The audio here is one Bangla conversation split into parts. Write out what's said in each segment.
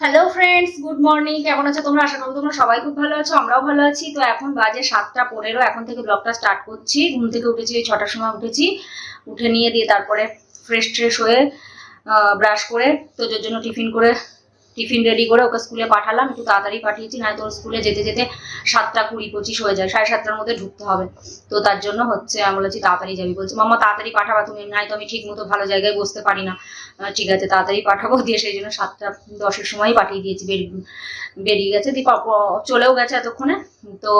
হ্যালো ফ্রেন্ডস গুড মর্নিং কেমন আছো তোমরা? আশা করি তোমরা সবাই খুব ভালো আছো, আমরাও ভালো আছি। তো এখন বাজে সাতটা পনেরো, এখন থেকে ব্লগটা স্টার্ট করছি। ঘুম থেকে উঠেছি ওই ছটার সময় উঠেছি। উঠে নিয়ে দিয়ে তারপরে ফ্রেশ ট্রেশ হয়ে ব্রাশ করে তোজোর জন্য টিফিন করে টিফিন রেডি করে ওকে স্কুলে পাঠালাম, একটু তাড়াতাড়ি পাঠিয়েছি না তোর স্কুলে যেতে যেতে সাতটা কুড়ি পঁচিশ হয়ে যায়, সাড়ে সাতটার মধ্যে ঢুকতে হবে। তো তার জন্য হচ্ছে আমি বলেছি, তাড়াতাড়ি যাবি। বলছি মামা তাড়াতাড়ি পাঠাবা তুমি, নাই তো আমি ঠিক মতো ভালো জায়গায় বসতে পারি না। ঠিক আছে, তাড়াতাড়ি পাঠাবো। দিয়ে সেই জন্য সাতটা দশের সময় পাঠিয়ে দিয়েছি বেরিয়ে গেছে। দিয়ে চলেও গেছে এতক্ষণে। তো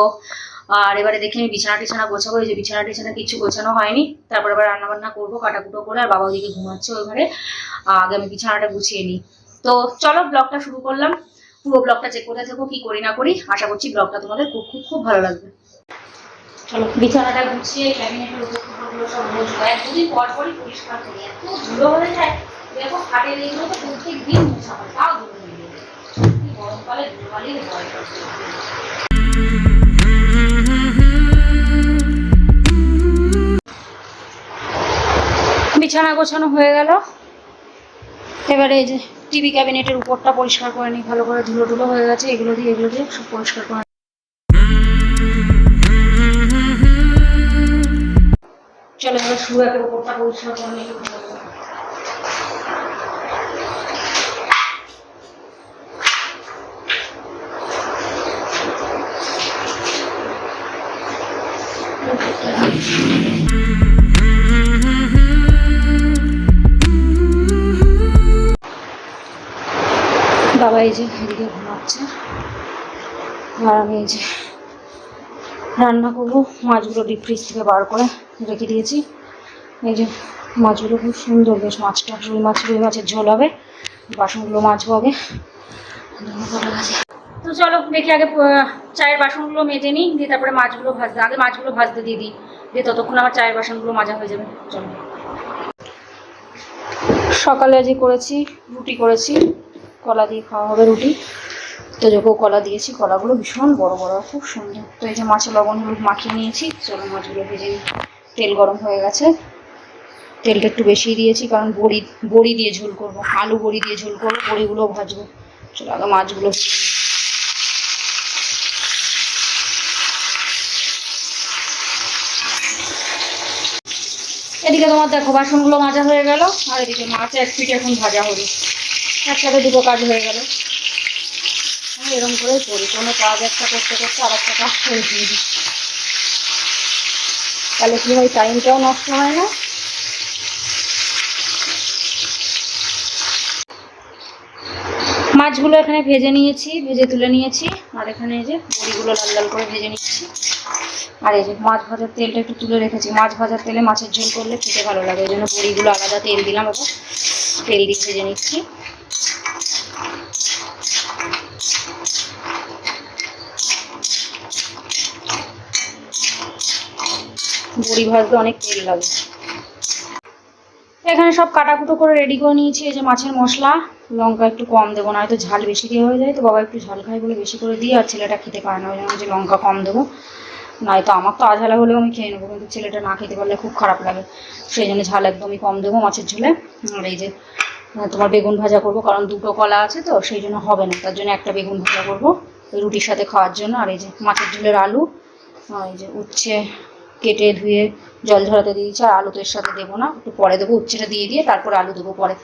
আর এবারে দেখি আমি বিছানা টিছানা গোছাবো, এই যে বিছানা টিছানা কিছু গোছানো হয়নি। তারপর আবার রান্না বান্না করব কাটাকুটো করে, আর বাবা ওদিকে ঘুমাচ্ছে ওই ঘরে। আগে আমি বিছানাটা গুছিয়ে নিই। তো চলো ব্লগটা শুরু করলাম। পুরো ব্লগটা চেক করে থাকো, কি করি না করি। আশা করছি ব্লগটা তোমাদের খুব খুব খুব ভালো লাগবে। চলো, বিছানাটা গুছিয়ে ক্যাবিনেটের উপর উপরগুলো সব পর পরই পরিষ্কার করি এত ধুলো হয়ে যায় দেখো তো প্রত্যেক দিন হয়। তাও ধুলো হয়ে যায় গরমকালে ধুলো বালির ভয় বিছানা গোছানো হয়ে গেল। এবারে এই যে টিভি ক্যাবিনেটের উপরটা পরিষ্কার করে নিই, ভালো করে ধুলো ধুলো হয়ে গেছে, এগুলো দিয়ে এগুলো দিয়ে সব পরিষ্কার করে। চলো এবার শুরু একের উপরটা পরিষ্কার করে নিই বাবা এই যে এদিকে ঘুমাচ্ছে আর আমি এই যে রান্না করব, মাছগুলো ডিপ ফ্রিজ থেকে বার করে রেখে দিয়েছি। এই যে মাছগুলো খুব সুন্দর, বেশ মাছটা রুই মাছ, রুই মাছের ঝোল হবে, বাসনগুলো মাজবো আগে। তো চলো দেখি আগে চায়ের বাসনগুলো মেজে নিই, দিয়ে তারপরে মাছগুলো ভাজতে আগে মাছগুলো ভাজতে দিয়ে দিই, দিয়ে ততক্ষণ আমার চায়ের বাসনগুলো মাজা হয়ে যাবে। চলো। সকালে আজকে করেছি, রুটি করেছি। কলা দিয়ে খাওয়া হবে রুটি। তো যখন কলা দিয়েছি, কলাগুলো ভীষণ বড় বড়, খুব সুন্দর। তো এই যে মাছে লবণ হলুদ মাখিয়ে নিয়েছি, চলো মাছগুলো ভেজে তেল গরম হয়ে গেছে। তেলটা একটু বেশি দিয়েছি, কারণ বড়ি বড়ি দিয়ে ঝোল করব। আলু বড়ি দিয়ে ঝোল করব বড়িগুলো ভাজবো। চলো আগে মাছগুলো এদিকে তোমার দেখো, বাসনগুলো মাজা হয়ে গেল, আর এদিকে মাছ এক পিঠে এখন ভাজা হবে। একসাথে দুটো কাজ হয়ে গেল। এরকম করেই করি কোনো কাজ একটা করতে করতে আর একটা কাজ করে দিয়ে দিই তাহলে কি হয় টাইমটাও নষ্ট হয় না? মাছগুলো এখানে ভেজে নিয়েছি, ভেজে তুলে নিয়েছি। আর এখানে এই যে বড়িগুলো লাল লাল করে ভেজে নিচ্ছি। আর এই যে মাছ ভাজার তেলটা একটু তুলে রেখেছি। মাছ ভাজার তেলে মাছের ঝোল করলে খেতে ভালো লাগে। এই জন্য বড়িগুলো আলাদা তেল দিলাম এবার তেল দিয়ে ভেজে নিচ্ছি। বড়ি ভাজতে অনেক তেল লাগে। এখানে সব কাটাকুটো করে রেডি করে নিয়েছি, এই যে মাছের মশলা। লঙ্কা একটু কম দেবো না হয়তো ঝাল বেশি দিয়ে হয়ে যায়। তো বাবা একটু ঝাল খাই বলে বেশি করে দিয়ে আর ছেলেটা খেতে পারে না, ওই জন্য যে লঙ্কা কম দেবো। নয়তো আমার তো আঝালা হলেও আমি খেয়ে নেব, কিন্তু ছেলেটা না খেতে পারলে খুব খারাপ লাগে। সেই জন্য ঝাল একদমই কম দেবো মাছের ঝোলে। আর এই যে তোমার বেগুন ভাজা করব, কারণ দুটো কলা আছে তো, সেই জন্য হবে না। তার জন্য একটা বেগুন ভাজা করব, রুটির সাথে খাওয়ার জন্য। আর এই যে মাছের ঝোলের আলু, আর এই যে উচ্ছে কেটে ধুয়ে জল ঝরাতে দিয়েছি, আর আলু তো সাথে দেবো না, একটু পরে দেবো, উচ্ছেটা দিয়ে দিয়ে তারপরে আলু দেবো পরে।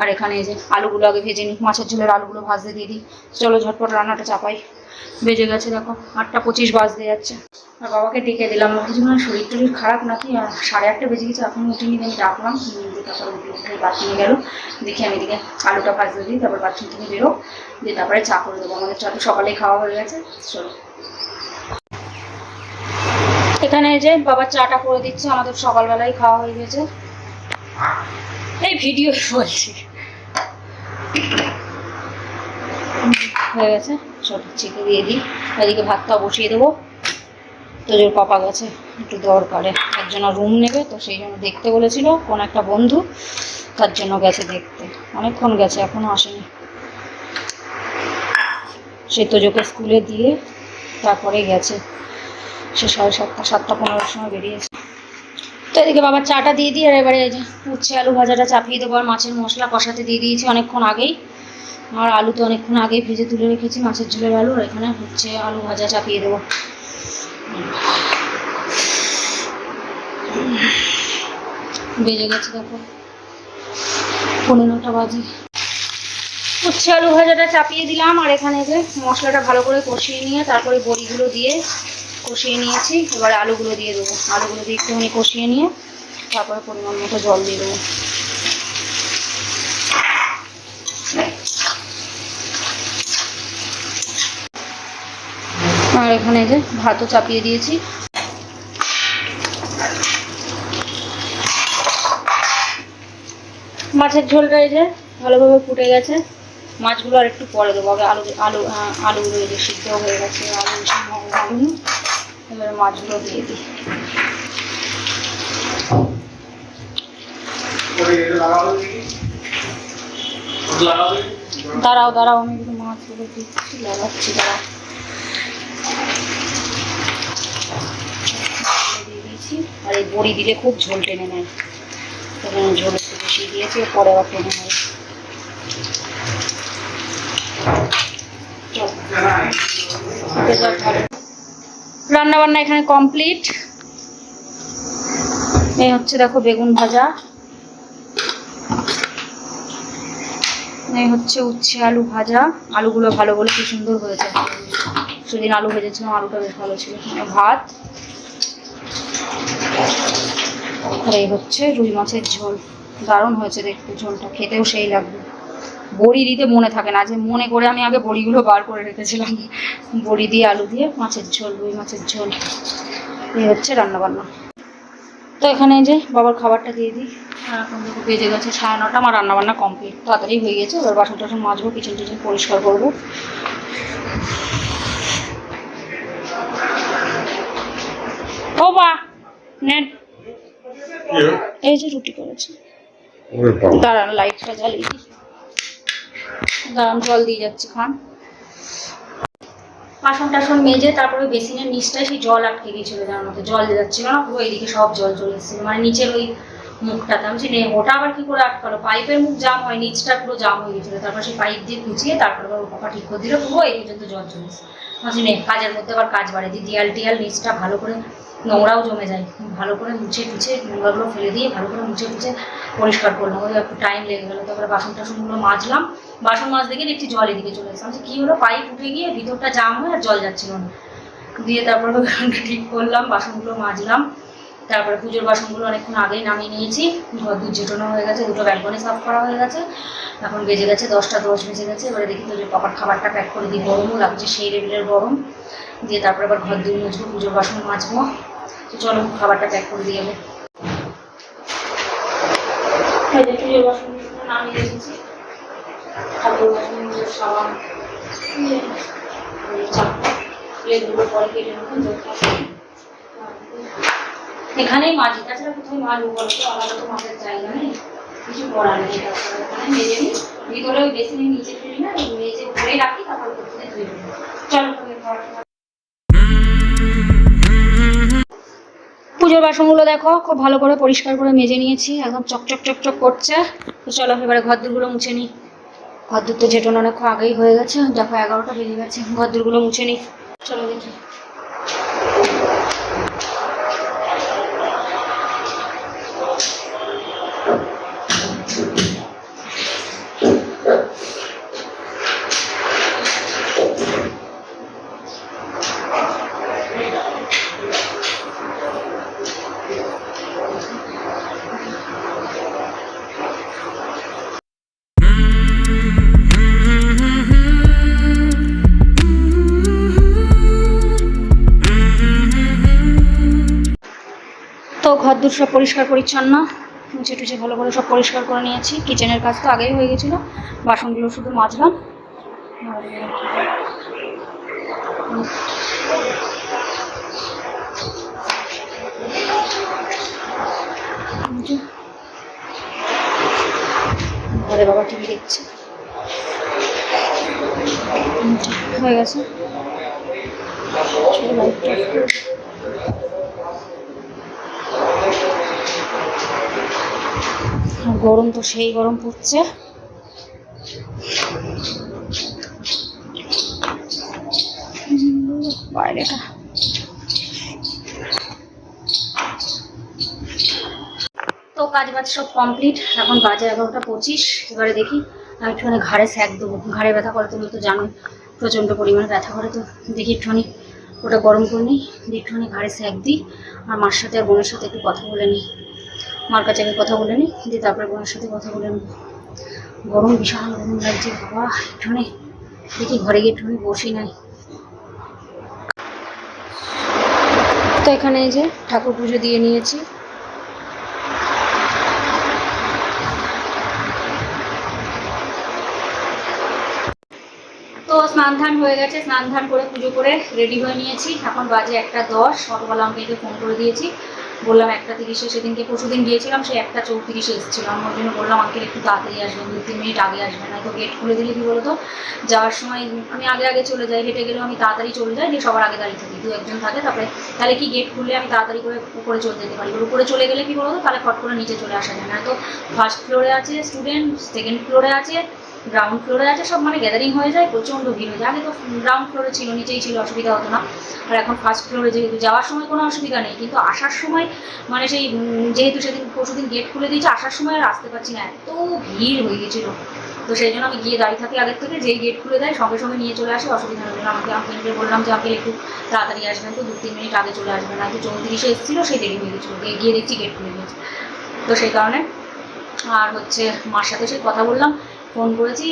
আর এখানে যে আলুগুলো আগে ভেজে নিই, মাছের ঝোলের আলুগুলো ভাজতে দিয়ে দিই। চলো ঝটপট রান্নাটা চাপাই। বেজে গেছে দেখো, আটটা পঁচিশ বাজতে যাচ্ছে। আর বাবাকে ডেকে দিলাম কিছু না, শরীর টরীর খারাপ নাকি? আর সাড়ে আটটা বেজে গেছে, এখন উঠিনি আমি ডাকলাম। তারপর উঠে উঠে বাথরুমে গেল। দেখি আমি এদিকে আলুটা ভাজতে দিই, তারপর বাথরুম থেকে বেরো দিয়ে তারপরে চা করে দেবো। আমাদের চা তো সকালেই খাওয়া হয়ে গেছে, চলো। এখানে যে বাবা চাটা করে দিচ্ছে, আমাদের সকালবেলায় খাওয়া হয়ে গেছে। এই ভিডিও বলছি। হয়ে গেছে চলো চেকে দিয়ে দিই। এদিকে ভাতটা বসিয়ে দেবো। তো জোর পাপা গেছে, একটু দরকারে। একজন রুম নেবে, তো সেই জন্য দেখতে বলেছিল, কোন একটা বন্ধু, তার জন্য গেছে দেখতে। অনেকক্ষণ গেছে, এখনও আসেনি। সে তোজোকে স্কুলে দিয়ে তারপরে গেছে। সে সাড়ে সাতটা সাতটা পনেরোর সময় বেরিয়েছে। তো এদিকে বাবার চাটা দিয়ে দিই আর এবারে উচ্ছে আলু ভাজাটা চাপিয়ে দেবো আর মাছের মশলা কষাতে দিয়ে দিয়েছি অনেকক্ষণ আগেই। আর আলু তো অনেকক্ষণ আগেই ভেজে তুলে রেখেছি, মাছের ঝোলের আলু, আর এখানে হচ্ছে আলু ভাজা চাপিয়ে দেবো। বেজে গেছে দেখো, পনেরোটা বাজে। উচ্ছে আলু ভাজাটা চাপিয়ে দিলাম আর এখানে যে মশলাটা ভালো করে কষিয়ে নিয়ে তারপরে বড়িগুলো দিয়ে কষিয়ে নিয়েছি। এবার আলুগুলো দিয়ে দেবো। আলুগুলো দিয়ে একটুখানি কষিয়ে নিয়ে তারপরে পরিমাণ মতো জল দিয়ে দেবো। আর এখানে যে ভাতও চাপিয়ে দিয়েছি। মাছের ঝোলটা এই যে ভালোভাবে ফুটে গেছে। মাছগুলো আর একটু পরে দেবো। আগে আলু আলু আলুগুলো এই যে সিদ্ধ হয়ে গেছে। আলু এবার মাছগুলো দিয়ে দিই। দাঁড়াও দাঁড়াও, আমি একটু মাছগুলো দিচ্ছি লাগাচ্ছি দাঁড়াও। দিয়ে দিয়েছি। আর এই বড়ি দিলে খুব ঝোল টেনে নেয়। তখন ঝোল একটু বেশি দিয়েছি পরে আবার টেনে নেয় রান্না বান্না এখানে কমপ্লিট। এই হচ্ছে দেখো বেগুন ভাজা। এই হচ্ছে উচ্ছে আলু ভাজা। আলুগুলো ভালো বলে কি সুন্দর হয়েছে। সেদিন আলু ভেজেছিলাম, আলুটা বেশ ভালো ছিল। ভাত। আর এই হচ্ছে রুই মাছের ঝোল। দারুণ হয়েছে দেখতে, ঝোলটা খেতেও সেই লাগবে। বড়ি দিতে মনে থাকে না যে মনে করে আমি আগে বড়িগুলো বার করে রেখেছিলাম। বড়ি দিয়ে আলু দিয়ে মাছের ঝোল রুই মাছের ঝোল এই হচ্ছে রান্নাবান্না। তো এখানে যে বাবার খাবারটা দিয়ে দিই। আর এখন দেখো বেজে গেছে সাড়ে নটা আমার রান্না বান্না কমপ্লিট। তাড়াতাড়ি হয়ে গেছে এবার বাসন টাসন মাজবো কিচেন টিচেন পরিষ্কার করব। ও বা নেন। এই যে রুটি করেছে। দাঁড়ান লাইটটা জ্বালিয়ে দিই। দাঁড়ান জল দিয়ে যাচ্ছি খান। বাসন টাসন মেজে তারপরে বেসিনের নিচটায় সেই জল আটকে গিয়েছিল যার মধ্যে জল যাচ্ছিল না, পুরো এইদিকে সব জল চলে এসেছিল। মানে নিচের ওই মুখটাতে, আমি নে, ওটা আবার কি করে আটকালো? পাইপের মুখ জাম হয়, নিচটা পুরো জাম হয়ে গেছিল তারপর সেই পাইপ দিয়ে কুচিয়ে তারপর আবার পাপা ঠিক করে দিল, পুরো এই পর্যন্ত জল চলে এসেছে। নে, কাজের মধ্যে আবার কাজ বাড়ে দিই দেয়াল টিয়াল নিচটা ভালো করে নোংরাও জমে যায়। ভালো করে মুছে টুছে নোংরাগুলো ফেলে দিয়ে ভালো করে মুছে টুছে পরিষ্কার করলাম। ওই একটু টাইম লেগে গেলো। তারপরে বাসন টাসনগুলো মাজলাম। বাসন মাছ দেখে দেখছি জল এদিকে চলে এসেছে। আমি কী হলো? পাইপ উঠে গিয়ে ভিতরটা জাম হয়ে আর জল যাচ্ছিল না। দিয়ে তারপরে ওখানটা ঠিক করলাম, বাসনগুলো মাজলাম। তারপরে পুজোর বাসনগুলো অনেকক্ষণ আগেই নামিয়ে নিয়েছি। ঘর দু জেটোনো হয়ে গেছে, দুটো ব্যালকনি সাফ করা হয়ে গেছে। এখন বেজে গেছে দশটা, দশ বেজে গেছে। এবারে দেখি তো যে পাপার খাবারটা প্যাক করে দিই। গরমও লাগছে, সেই লেভেলের গরম। দিয়ে তারপরে আবার ঘর দিয়ে মুছবো পুজোর বাসন মাজবো। তো চলো, খাবারটা প্যাক করে দিয়ে যাব। নেব এখানেই মাঝি, তাছাড়া কোথায় মাছবো বলো তো আলাদা তো মাছের জায়গা নেই। কিছু করার নেই ওখানে মেজে নিই। ভিতরে ওই বেসিনের নিচে ফেলি না মেজে ভরে রাখি, তারপরে চলো পুজোর বাসনগুলো দেখো, খুব ভালো করে পরিষ্কার করে মেজে নিয়েছি, একদম চকচক চকচক করছে। তো চলো এবারে ঘর ঘরদুরগুলো মুছে নিই। ঘরদুর তো যেটন অনেক আগেই হয়ে গেছে, দেখো এগারোটা বেজে গেছে ঘর ঘরদুরগুলো মুছে নিই। চলো দেখি। তো ঘর দূর সব পরিষ্কার পরিচ্ছন্ন। মুছে টুছে ভালো করে সব পরিষ্কার করে নিয়েছি। কিচেনের কাজ তো আগেই হয়ে গেছিল। বাসনগুলো শুধু মাজলাম। ঘরে বাবা টিভি দেখছে। হয়ে গেছে। গরম তো সেই গরম পড়ছে। বাইরেটা তো কাজ বাজ সব কমপ্লিট এখন বাজে এগারোটা পঁচিশ। এবারে দেখি আমি একটুখানি ঘাড়ে স্যাক দেবো। ঘাড়ে ব্যথা করে তুমি তো জানো প্রচণ্ড পরিমাণে ব্যথা করে তো। দেখি একটুখানি ওটা গরম করে নিই দেখি একটুখানি ঘাড়ে স্যাক দিই। আর মার সাথে আর বোনের সাথে একটু কথা বলে নিই। মার কাছে আগে কথা বলে নিই দিয়ে তারপরে বোনের সাথে কথা বলে নিই গরম বিশাল গরম লাগছে, বাবা একটুখানি দেখি ঘরে গিয়ে একটুখানি বসি নাই। তো এখানে যে ঠাকুর পুজো দিয়ে নিয়েছি। তো স্নান ধান হয়ে গেছে, স্নান ধান করে পুজো করে রেডি হয়ে নিয়েছি। এখন বাজে একটা দশ, সকালবেলা আমাকে ফোন করে দিয়েছি। বললাম একটা তিরিশে, সেদিনকে দিন গিয়েছিলাম সে একটা চৌত্রিশে এসেছিল। আমি ওর জন্য বললাম, আঙ্কেল, একটু তাড়াতাড়ি আসবেন দু তিন মিনিট আগে আসবেন না তো গেট খুলে দিলে কি বলতো? যাওয়ার সময় আমি আগে আগে চলে যাই, হেঁটে গেলেও আমি তাড়াতাড়ি চলে যাই দিয়ে সবার আগে দাঁড়িয়ে থাকি, দু একজন থাকে, তারপরে তাহলে কি গেট খুললে আমি তাড়াতাড়ি করে উপরে চলে যেতে পারি? উপরে চলে গেলে কি বলতো? তাহলে ফট করে নিচে চলে আসা যায় না। তো ফার্স্ট ফ্লোরে আছে স্টুডেন্ট সেকেন্ড ফ্লোরে আছে গ্রাউন্ড ফ্লোরে আছে, সব মানে গ্যাদারিং হয়ে যায়, প্রচণ্ড ভিড় হয়ে যায়। আগে তো গ্রাউন্ড ফ্লোরে ছিল, নিচেই ছিল, অসুবিধা হতো না। আর এখন ফার্স্ট ফ্লোরে যেহেতু যাওয়ার সময় কোনো অসুবিধা নেই, কিন্তু আসার সময় মানে সেই যেহেতু সেদিন পরশুদিন গেট খুলে দিয়েছে, আসার সময় আর আসতে পারছি না, এত ভিড় হয়ে গেছিল। তো সেই জন্য আমি গিয়ে দাঁড়িয়ে থাকি আগের থেকে, যেই গেট খুলে দেয়, সঙ্গে সঙ্গে নিয়ে চলে আসে, অসুবিধা নেই আমাকে আঙ্কেলকে বললাম যে আঙ্কেল একটু তাড়াতাড়ি আসবেন তো দু তিন মিনিট আগে চলে আসবেন আর তো চৌত্রিশে এসেছিল, সেই দেরি হয়ে গেছিল। গিয়ে দেখছি গেট খুলে দিয়েছে তো সেই কারণে, আর হচ্ছে মার সাথে সেই কথা বললাম ফোন করেছি,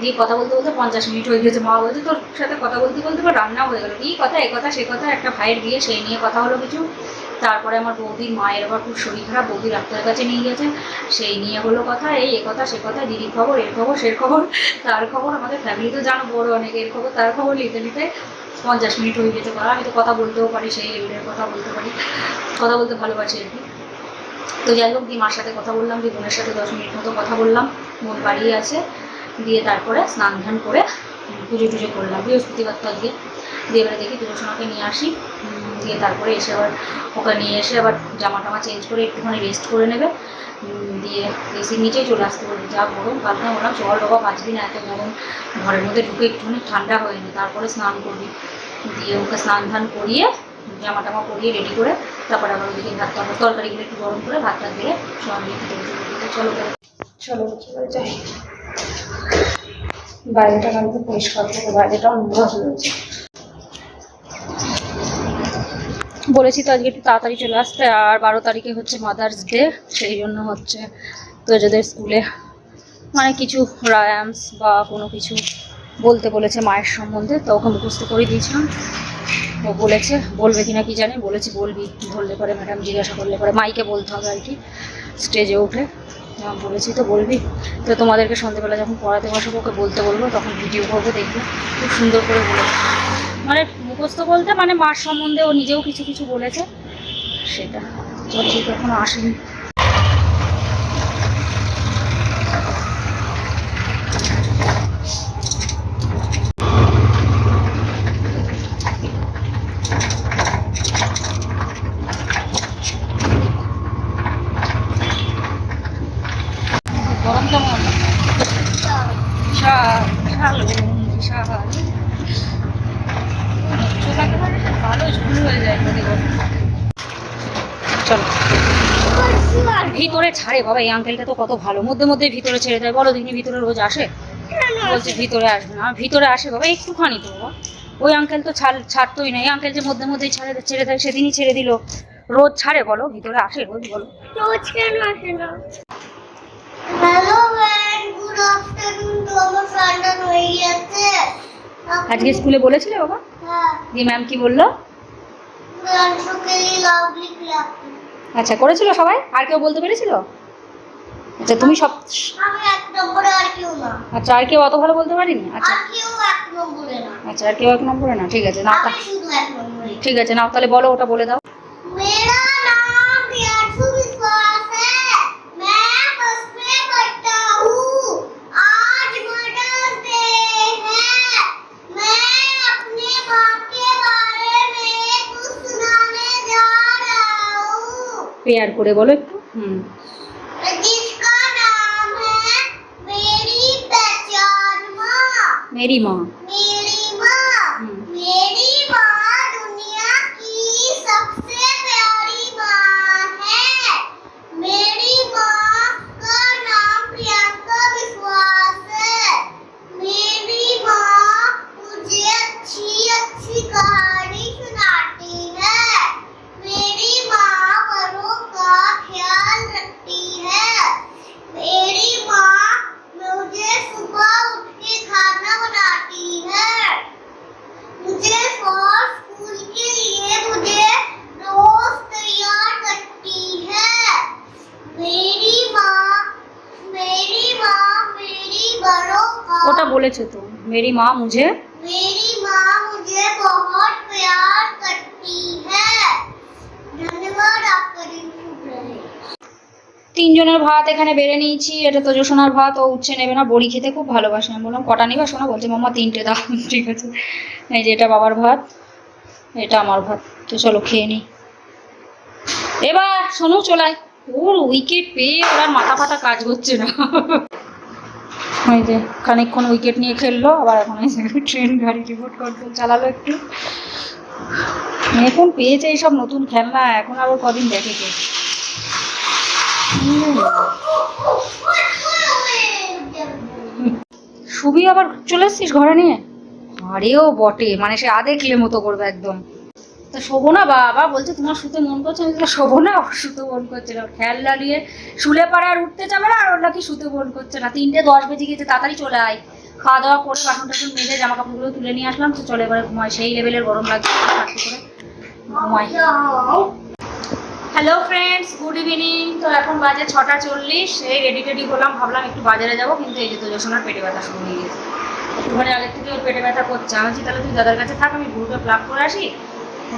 দিয়ে কথা বলতে বলতে পঞ্চাশ মিনিট হয়ে গেছে। মা বলছে, তোর সাথে কথা বলতে বলতে বা রান্নাও হয়ে গেলো। এই কথা এ কথা, সে কথা, একটা ভাইয়ের বিয়ে সেই নিয়ে কথা হলো কিছু। তারপরে আমার বৌদির মায়ের আবার খুব শরীর খারাপ, বৌদি ডাক্তারের কাছে নিয়ে গেছে। সেই নিয়ে হলো কথা, এই এ কথা, সে কথা, দিদির খবর, এর খবর, সের খবর, তার খবর, আমাদের ফ্যামিলি তো জানো, বড় অনেক এর খবর, তার খবর নিতে নিতে পঞ্চাশ মিনিট হয়ে গেছে। কথা আমি তো কথা বলতেও পারি, সেই লেভেলের কথা বলতে পারি, কথা বলতে ভালোবাসি আর কি। তো যাই হোক দিয়ে মার সাথে কথা বললাম দিয়ে বোনের সাথে দশ মিনিট মতো কথা বললাম। বোন বাড়িয়ে আছে। দিয়ে তারপরে স্নান ধান করে পুজো টুজো করলাম। বৃহস্পতিবার তো আজকে। দিয়ে এবারে দেখি তুলসোনাকে নিয়ে আসি। দিয়ে তারপরে এসে আবার ওকে নিয়ে এসে আবার জামা টামা চেঞ্জ করে একটুখানি রেস্ট করে নেবে। দিয়ে এসির নিচেই চলে আসতে বলবে যা গরম কালকে বললাম চল বাবা পাঁচ দিন এত গরম। ঘরের মধ্যে ঢুকে একটুখানি ঠান্ডা হয়নি তারপরে স্নান করবি। দিয়ে ওকে স্নান ধান করিয়ে জামা টামা পরিয়ে রেডি করে তারপরে আবার ওদিকে ভাত তরকারি তরকারিগুলো একটু গরম করে ভাত টাত দিয়ে সবাই চলো চলো যাই। বাইরেটা কালকে পরিষ্কার করে বাইরেটাও নোংরা হয়েছে বলেছি তো আজকে একটু তাড়াতাড়ি চলে আসতে, আর বারো তারিখে হচ্ছে মাদার্স ডে সেই জন্য হচ্ছে তোজোদের স্কুলে মানে কিছু রায়ামস বা কোনো কিছু বলতে বলেছে মায়ের সম্বন্ধে, তো ওকে মুখস্থ করে দিয়েছিলাম। ও বলেছে বলবে কিনা কি জানি বলেছি বলবি ধরলে পরে ম্যাডাম জিজ্ঞাসা করলে পরে মাইকে বলতে হবে আর কি স্টেজে উঠে। আহ, বলেছি তো বলবি। তো তোমাদেরকে সন্ধ্যেবেলা যখন পড়াতে বসবো ওকে বলতে বলব তখন ভিডিও করব দেখবে। খুব সুন্দর করে বলে মানে মুখস্থ বলতে মানে মার সম্বন্ধে ও নিজেও কিছু কিছু বলেছে। সেটা। ঠিক এখনও আসেনি গরম কেমন বিশাল বিশাল গরম বিশাল চোখ একেবারে ভালো ঝুল হয়ে যায় তাদের গরম চলো ভিতরে ছাড়ে বাবা এই আঙ্কেলটা তো কত ভালো। মধ্যে মধ্যে ভিতরে ছেড়ে দেয়। বলো দিনই ভিতরে রোজ আসে? বলছে ভিতরে আসবে না। ভিতরে আসে বাবা একটুখানি তো বাবা। ওই আঙ্কেল তো ছাড় ছাড়তোই না। এই আঙ্কেল যে মধ্যে মধ্যেই ছাড়ে ছেড়ে দেয় সেদিনই ছেড়ে দিল। রোজ ছাড়ে বলো ভিতরে আসে রোজ বলো। রোজ কেন আসে না? হ্যালো গুড আফটারনুন হয়ে গেছে আজকে স্কুলে বলেছিলে বাবা? হ্যাঁ। দিয়ে ম্যাম কি বলল? লাভলি আচ্ছা করেছিল সবাই? আর কেউ বলতে পেরেছিল? আচ্ছা তুমি সব আচ্ছা আর কেউ অত ভালো বলতে পারিনি? আচ্ছা। আর কেউ এক নম্বরে না। আচ্ছা আর কেউ এক নম্বরে না? ঠিক আছে নাও ঠিক আছে নাও তাহলে বলো ওটা বলে দাও। প্রেয়ার করে বলো একটু। হুম। মেরি মা मेरी माँ मुझे मेरी माँ मुझे बहुत प्यार करती है धन्यवाद आपका दिन शुभ रहे তিনজনের ভাত এখানে বেড়ে নিয়েছি এটা তো সোনার ভাত ও উচ্ছে নেবে না বড়ি খেতে খুব ভালোবাসে আমি বললাম কটা নিবা সোনা বলছে মাম্মা তিনটে দাও ঠিক আছে এই যে এটা বাবার ভাত এটা আমার ভাত তো চলো খেয়ে নিই এবার শোনো চলাই ওর উইকেট পেয়ে ওর আর মাথা ফাতা কাজ করছে না ওই যে খানিকক্ষণ উইকেট নিয়ে খেললো, আবার এখন যে ট্রেন গাড়ি রিপোর্ট করতে চালালো একটু। এখন পেয়েছে এইসব নতুন খেলনা, এখন আবার কদিন দেখে কে। সুবি আবার চলে এসছিস ঘরে নিয়ে? আরেও বটে মানে সে আদে খেলে মতো করবে একদম। তা শোবো না বাবা, বলছে তোমার শুতে মন করছে? আমি শোবো না ওর শুতে মন করছে না। খেয়াল লাগিয়ে শুলে পারে আর উঠতে যাবে না, আর ওর নাকি শুতে মন করছে না। তিনটে দশ বেজে গেছে, তাড়াতাড়ি চলে আয়। খাওয়া দাওয়া করে বাসন টাসন মেজে জামা কাপড়গুলো তুলে নিয়ে আসলাম, তো চলে এবারে ঘুমায় সেই লেভেলের গরম লাগছে করে হ্যালো ফ্রেন্ডস গুড ইভিনিং তো এখন বাজে ছটা চল্লিশ, এই রেডি টেডি হলাম, ভাবলাম একটু বাজারে যাব, কিন্তু এই যে তোজসোনার পেটে ব্যথা শুরু হয়ে গেছে। একটুখানি আগের থেকে ওর পেটে ব্যথা করছে। আমি তাহলে তুই দাদার কাছে থাক, আমি গ্রুপে প্লাগ করে আসি।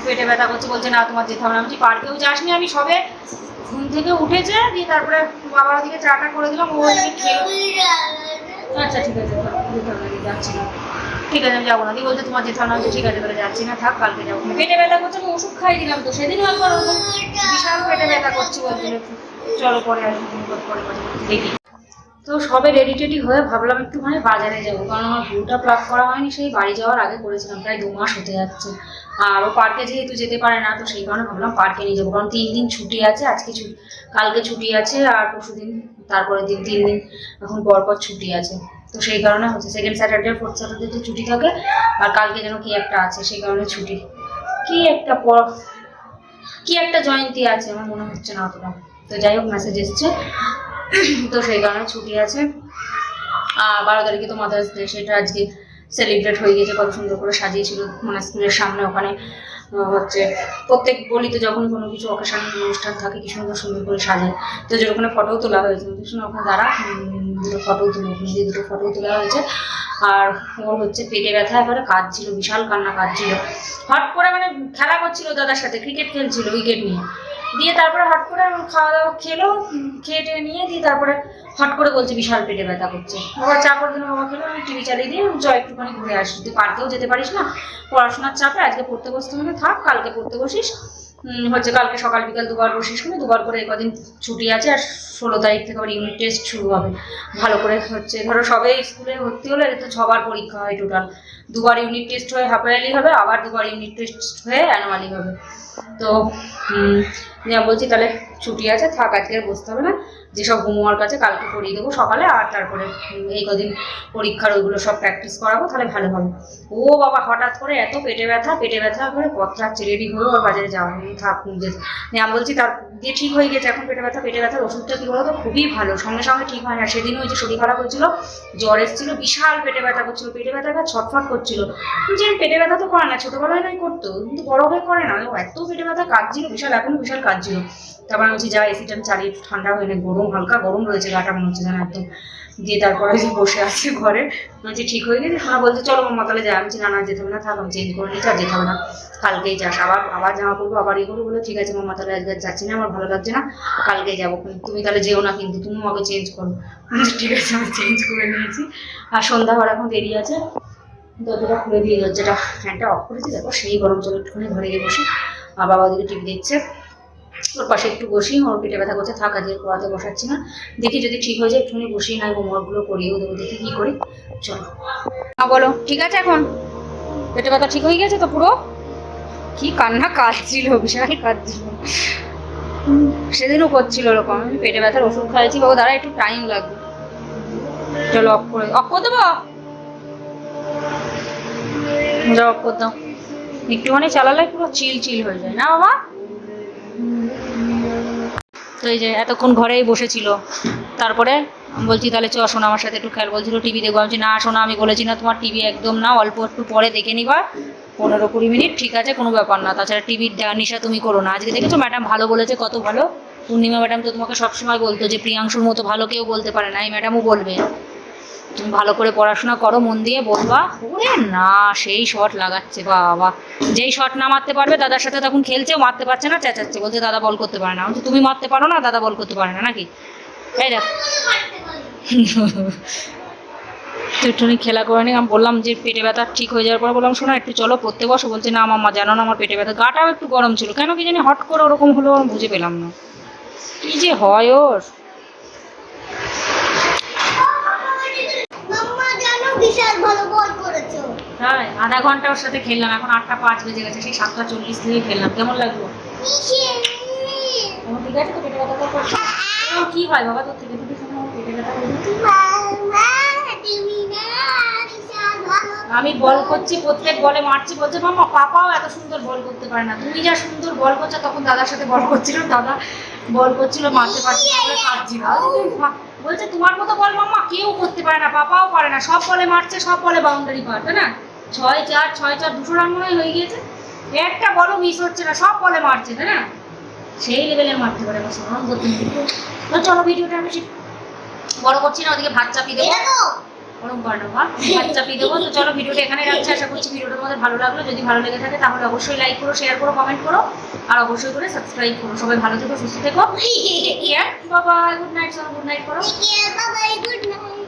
পেটে ব্যথা করছে বলছে না তোমার যেতে হবে না। আমি বলছি পার্কেও যাসনি? আমি সবে ঘুম থেকে উঠেছে দিয়ে তারপরে বাবার ওদিকে চাটা করে দিলাম ও আচ্ছা ঠিক আছে যাচ্ছি। না ঠিক আছে আমি যাব না। দিয়ে বলছে তোমার যেতে হবে না। ঠিক আছে তাহলে যাচ্ছি না থাক কালকে যাব। পেটে ব্যথা করছে আমি ওষুধ খাই দিলাম তো সেদিনও একবার ওরকম বিশাল পেটে ব্যথা করছে বলছিল চলো পরে আসব পরে দেখি। তো সবে রেডি টেডি হয়ে ভাবলাম একটুখানি বাজারে যাব কারণ আমার ভিউটা প্লাগ করা হয়নি সেই বাড়ি যাওয়ার আগে করেছিলাম প্রায় দু মাস হতে যাচ্ছে। আর ও পার্কে যেহেতু যেতে পারে না, তো সেই কারণে ভাবলাম পার্কে নিয়ে যাব। কারণ তিন দিন ছুটি আছে, আজকে ছুটি কালকে ছুটি আছে আর পরশু দিন, তারপরে দিন, তিন দিন এখন পর পর ছুটি আছে। তো সেই কারণে হচ্ছে সেকেন্ড স্যাটারডে ফোর্থ স্যাটারডে ছুটি থাকে, আর কালকে যেন কি একটা আছে, সেই কারণে ছুটি। কি একটা পর, কি একটা জয়ন্তী আছে, আমার মনে হচ্ছে না অতটা। তো যাই হোক মেসেজ এসছে। তো সেই কারণে ছুটি আছে। আর বারো তারিখে তো মাদার্স ডে সেটা আজকে সেলিব্রেট হয়ে গেছে কত সুন্দর করে সাজিয়েছিল মানে স্কুলের সামনে ওখানে হচ্ছে প্রত্যেক গলিতে যখন কোনো কিছু অকেশন অনুষ্ঠান থাকে কি সুন্দর সুন্দর করে সাজায় তো যে ওখানে ফটোও তোলা হয়েছে শুনে ওখানে উম, দুটো ফটো তুলে ওখানে দিয়ে দুটো ফটো তোলা হয়েছে। আর ওর হচ্ছে পেটে ব্যথা এবারে কাজ ছিল বিশাল কান্না কাজ ছিল হট করে মানে খেলা করছিল দাদার সাথে ক্রিকেট খেলছিল উইকেট নিয়ে। দিয়ে তারপরে হট করে খাওয়া দাওয়া খেলো খেয়ে টেয়ে নিয়ে দিয়ে তারপরে হট করে বলছে বিশাল পেটে ব্যথা করছে। বাবা চা করে দিন বাবা খেলো, আমি টিভি চালিয়ে দিয়ে জয় একটুখানি ঘুরে আসি। তুই পার্কেও যেতে পারিস না, পড়াশোনার চাপে আজকে পড়তে বসতে হবে, থাক, কালকে পড়তে বসিস হচ্ছে কালকে সকাল বিকাল দুবার বসিস করে দুবার করে কদিন ছুটি আছে আর ষোলো তারিখ থেকে আবার ইউনিট টেস্ট শুরু হবে। ভালো করে হচ্ছে, ধরো সবে স্কুলে ভর্তি হলে তো ছবার পরীক্ষা হয় টোটাল দুবার ইউনিট টেস্ট হয়ে হাফ ইয়ারলি হবে, আবার দুবার ইউনিট টেস্ট হয়ে অ্যানুয়ালি হবে। তো বলছি তাহলে ছুটি আছে, থাক, আজকে বসতে হবে না। যেসব হোমওয়ার্ক আছে কালকে করিয়ে দেবো সকালে আর তারপরে এই কদিন পরীক্ষার ওইগুলো সব প্র্যাকটিস করাবো, তাহলে ভালো হবে। ও বাবা, হঠাৎ করে এত পেটে ব্যথা পেটে ব্যথা করে পত্রাচ্ছে রেডি হয়ে ওর বাজারে যাওয়া থাক যে। আমি বলছি তার দিয়ে ঠিক হয়ে গেছে এখন পেটে ব্যথা, পেটে ব্যথার ওষুধটা কি বলতো? খুবই ভালো, সঙ্গে সঙ্গে ঠিক হয় না। সেদিন ওই যে শরীর খারাপ হয়েছিল, জ্বর এসেছিল, বিশাল পেটে ব্যথা করছিল, পেটে ব্যথা ছটফট করছিল। যে পেটে ব্যথা তো করে না, ছোটবেলায় নয় করতো, কিন্তু বড় হয়ে করে না। ও এত পেটে ব্যথা কাঁদছিল, বিশাল, এখন বিশাল কাঁদছিল। তারপর আমি বলছি, যা এসিটা আমি চালিয়ে ঠান্ডা হয়ে গরম, হালকা গরম রয়েছে গাটা মনে হচ্ছে যেন একদম দিয়ে তারপরে যে বসে আছে ঘরে। বলছি, ঠিক হয়ে গেছে শোনা বলছে, চলো মামা, তাহলে যাই আমি না না যেতে হবে না, থাক, আমি চেঞ্জ করে নিচ্ছি, আর যেতে হবে না। কালকেই যাস, আবার আবার জামা পরবো, আবার ইয়ে করব বলে, ঠিক আছে মামা, তাহলে আজকে যাচ্ছি না, আমার ভালো লাগছে না, কালকেই যাব। তুমি তাহলে যেও না কিন্তু, তুমি আমাকে চেঞ্জ করো। ঠিক আছে, আমি চেঞ্জ করে নিয়েছি। আর সন্ধ্যা হওয়ার এখন দেরি আছে। দরজাটা খুলে দিয়ে দরজাটা ফ্যানটা অফ করেছি, দেখো, সেই গরম জল একটুখানি ঘরে গিয়ে বসি। আর বাবা ওদিকে টিভি দেখছে। ওর পাশে একটু বসি, ওর পেটে ব্যথা করছে, থাক, আজকে পড়াতে বসাচ্ছি না। দেখি যদি ঠিক হয়ে যায়, একটুখানি বসি, না হোমওয়ার্কগুলো করিয়েও দেবো। দেখি কি করি। চলো। হ্যাঁ বলো। ঠিক আছে এখন? পেটে ব্যথা ঠিক হয়ে গেছে তো পুরো? কি কান্না কাঁদছিল, বিশাল কাঁদছিল। সেদিনও করছিল ওরকম। আমি পেটে ব্যথার ওষুধ খাইছি বাবু, দাঁড়া, একটু টাইম লাগবে। চলো অফ করে অফ করে দেবো? অফ করে দাও। একটুখানি চালালে পুরো চিল চিল হয়ে যায়। না, বাবা? তো এই যে এতক্ষণ ঘরেই বসেছিল। তারপরে বলছি, তাহলে চ শোনা আমার সাথে একটু খেয়াল। বলছিল টিভি দেখব। আমি না শোনা আমি বলেছি না তোমার টিভি একদম না, অল্প একটু পরে দেখে নিবা। পনেরো কুড়ি মিনিট, ঠিক আছে, কোনো ব্যাপার না। তাছাড়া টিভির নিশা তুমি করো না। আজকে দেখেছ? ম্যাডাম ভালো বলেছে, কত ভালো। পূর্ণিমা ম্যাডাম তো তোমাকে সবসময় বলতো যে, প্রিয়াংশুর মতো ভালো কেউ বলতে পারে না। এই ম্যাডামও বলবে। ভালো করে পড়াশোনা করো, মন দিয়ে বলবা, ওরে না, সেই শট লাগাচ্ছে, বাবা। যেই শট না মারতে পারবে, দাদার সাথে তখন খেলছে মারতে পারছে না, চেঁচাচ্ছে, বলছে, দাদা বল করতে পারে না। তুমি মারতে পারো না, দাদা বল করতে পারে না, নাকি? এই দেখ। একটুখানি খেলা করে নিই আমি বললাম যে পেটে ব্যথা ঠিক হয়ে যাওয়ার পর বললাম, শোনো, একটু চলো, পড়তে বসো। বলছে, না মামা জানো না, আমার পেটে ব্যথা। গাটাও একটু গরম ছিল। কেন কি জানি হট করে ওরকম হলো, আমি বুঝে পেলাম না। কি যে হয় ওর মাম্মা জানো বিশাল ভালো বল করেছ। হ্যাঁ আধা ঘণ্টা ওর সাথে খেললাম, এখন আটটা পাঁচ বেজে গেছে, সেই সাতটা চল্লিশ থেকে খেললাম। কেমন লাগল? ঠিক আছে তো, পেটে ব্যথা করছে কি হয় বাবা, তোর থেকে পেটে আমি বল করছি, প্রত্যেক বলে মারছি, বলছে মামা পাপাও এত সুন্দর বল করতে পারে না। তুমি যা সুন্দর বল করছ, তখন দাদার সাথে বল করছিল, দাদা বল করছিল, মারতে পারছি কাঁদছিল। বলছে, তোমার মতো বল মাম্মা কেউ করতে পারে না পাপাও পারে না। সব বলে মারছে, সব বলে বাউন্ডারি পার, তাই না? ছয় চার ছয় চার, দুশো রান মনে হয়ে গিয়েছে। একটা বলও মিস হচ্ছে না, সব বলে মারছে, তাই না? সেই লেভেলের মারতে পারে আমার তো চলো ভিডিওটা আমি বড় করছি না, ওদিকে ভাত চাপিয়ে দেবো। দেবো। তো চলো, ভিডিওটা এখানে রাখছি। আশা করছি ভিডিওটা তোমাদের ভালো লাগল। যদি ভালো লেগে থাকে, তাহলে অবশ্যই লাইক করো শেয়ার করো কমেন্ট করো। আর অবশ্যই করে সাবস্ক্রাইব করো। সবাই ভালো থেকো, সুস্থ থেকো। বাবা গুড নাইট সবাই গুড নাইট করো। Good night